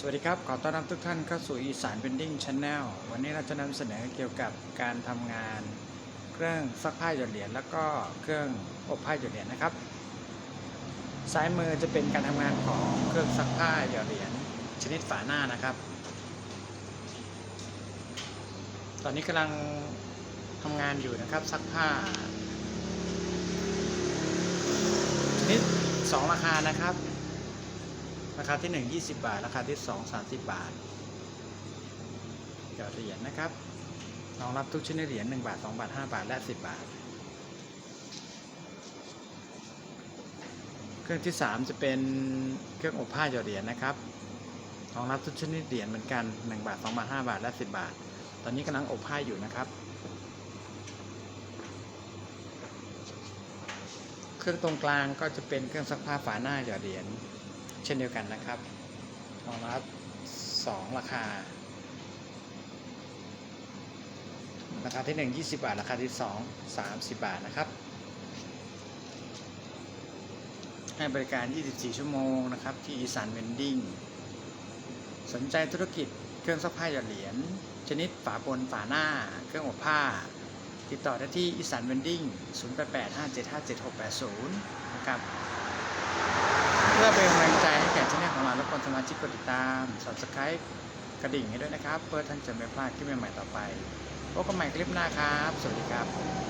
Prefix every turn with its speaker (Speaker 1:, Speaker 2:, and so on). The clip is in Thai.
Speaker 1: สวัสดีครับ ขอต้อนรับทุกท่านเข้าสู่อีสานเบนดิ้งช n แนลวันนี้เราจะนำเสนอเกี่ยวกับการทำงาน เครื่องซักผ้าหยดเหรียญแล้วก็เครื่องอบผ้าหยดเหรียญนะครับ ซ้ายมือจะเป็นการทำงานของเครื่องซักผ้าหยดเหรียญชนิดฝาหน้านะครับ ตอนนี้กำลังทำงานอยู่นะครับซักผ้า ชนิด 2 ราคานะครับ ราคาที่ 1 20 บาท ราคาที่ 2 30 บาทหยอดเหรียญนะครับรองรับทุกชนิดเหรียญ1บาท 2 บาท 5 บาท และ 10 บาท เครื่องที่ 3 จะเป็นเครื่องอบผ้าหยอดเหรียญนะครับรองรับทุกชนิดเหรียญเหมือนกัน 1 บาท 2 บาท 5 บาท และ 10 บาท ตอนนี้กำลังอบผ้าอยู่นะครับ เครื่องตรงกลางก็จะเป็นเครื่องซักผ้าฝาหน้าหยอดเหรียญ เช่นเดียวกันนะครับรองรับสองราคา ราคาที่ 1 20 บาท ราคาที่ 2 30 บาทนะครับ ให้บริการ 24 ชั่วโมงนะครับ ที่อีสานเวนดิ้ง สนใจธุรกิจเครื่องซักผ้าหยอดเหรียญ ชนิดฝาบนฝาหน้า เครื่องอบผ้า ติดต่อได้ที่อีสานเวนดิ้ง 0885757680 นะครับ สมาชิกกดติดตาม subscribe กระดิ่งให้ด้วยนะครับ เพื่อท่านจะไม่พลาดคลิปใหม่ๆต่อไปพบกันใหม่คลิปหน้าครับ สวัสดีครับ